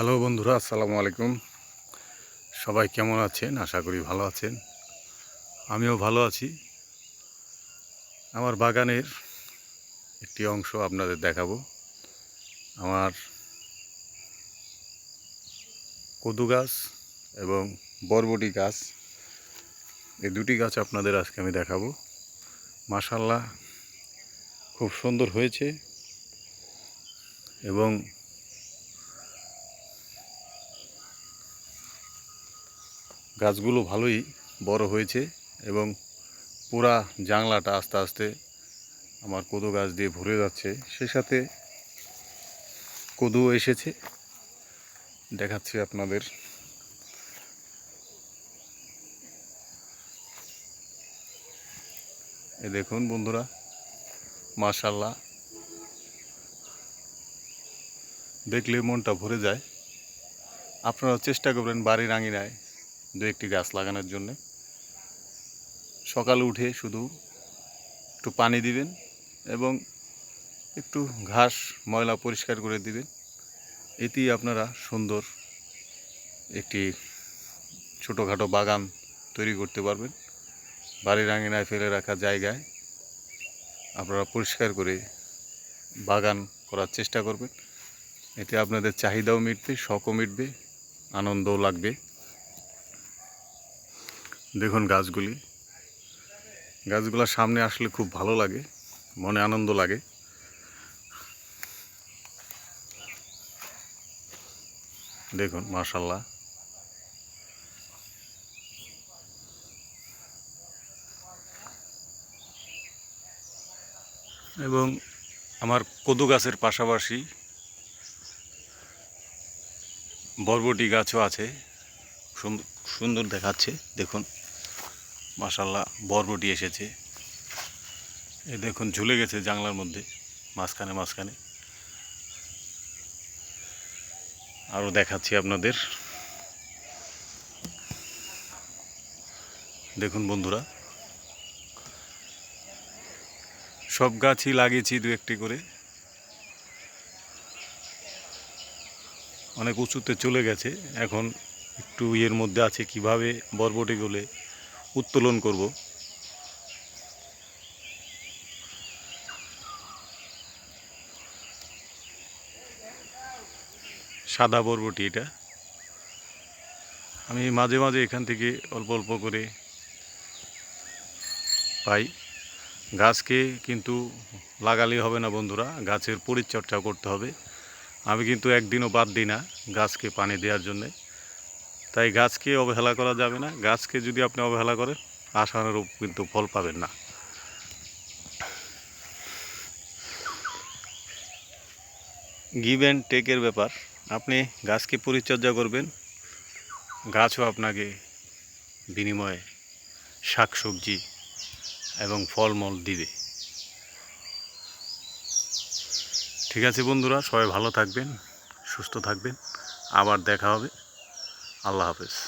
Hello বন্ধুরা, আসসালামু আলাইকুম। সবাই কেমন আছেন? আশা করি ভালো আছেন। আমিও ভালো আছি। আমার বাগানের একটি অংশ আপনাদের দেখাবো। আমার কদু গাছ এবং বরবটি গাছ, এই দুটি গাছ আপনাদের আজকে আমি দেখাবো। মাশাল্লাহ খুব সুন্দর হয়েছে এবং গাছগুলো ভালোই বড় হয়েছে এবং পুরা জাংলাটা আস্তে আস্তে আমার কদু গাছ দিয়ে ভরে যাচ্ছে। সে সাথে কদু এসেছে। দেখাচ্ছি আপনাদের। এ দেখুন বন্ধুরা মাশাল্লাহ দেখলে মনটা ভরে যায়। আপনারা চেষ্টা করবেন বাড়ির আঙিনায় দু একটি গাছ লাগানোর জন্যে। সকালে উঠে শুধু একটু পানি দিবেন এবং একটু ঘাস, ময়লা পরিষ্কার করে দিবেন। এতেই আপনারা সুন্দর একটি ছোটোখাটো বাগান তৈরি করতে পারবেন। বাড়ির আঙিনায় ফেলে রাখা জায়গায় আপনারা পরিষ্কার করে বাগান করার চেষ্টা করবেন। এতে আপনাদের চাহিদাও মিটবে, শখও মিটবে, আনন্দও লাগবে। দেখুন গাছগুলি। গাছগুলোর সামনে আসলে খুব ভালো লাগে, মনে আনন্দ লাগে। দেখুন মাশাল্লাহ এবং আমার কদু গাছের পাশাপাশি বরবটি গাছও আছে। সুন্দর সুন্দর দেখাচ্ছে, দেখুন। মাশাল্লাহ বরবটি এসেছে। এ দেখুন, ঝুলে গেছে জানলার মধ্যে, মাঝখানে মাঝখানে। আরও দেখাচ্ছি আপনাদের। দেখুন বন্ধুরা, সব গাছই লাগিয়েছি দু একটি করে। অনেক উঁচুতে চলে গেছে, এখন একটু ইয়ের মধ্যে আছে, কীভাবে বরবটিগুলো উত্তোলন করব। সাদা বরবটি এটা। আমি মাঝে মাঝে এখান থেকে অল্প অল্প করে পাই। গাছকে কিন্তু লাগালেই হবে না বন্ধুরা, গাছের পরিচর্যা করতে হবে। আমি কিন্তু একদিনও বাদ দিই না গাছকে পানি দেওয়ার জন্যে। তাই গাছকে অবহেলা করা যাবে না। গাছকে যদি আপনি অবহেলা করেন, আশানুরূপ কিন্তু ফল পাবেন না। গিভ অ্যান্ড টেকের ব্যাপার। আপনি গাছকে পরিচর্যা করবেন। গাছও আপনাকে বিনিময়ে শাকসবজি এবং ফলমূল দিবে। ঠিক আছে বন্ধুরা, সবাই ভালো থাকবেন, সুস্থ থাকবেন। আবার দেখা হবে। আল্লাহ হাফেজ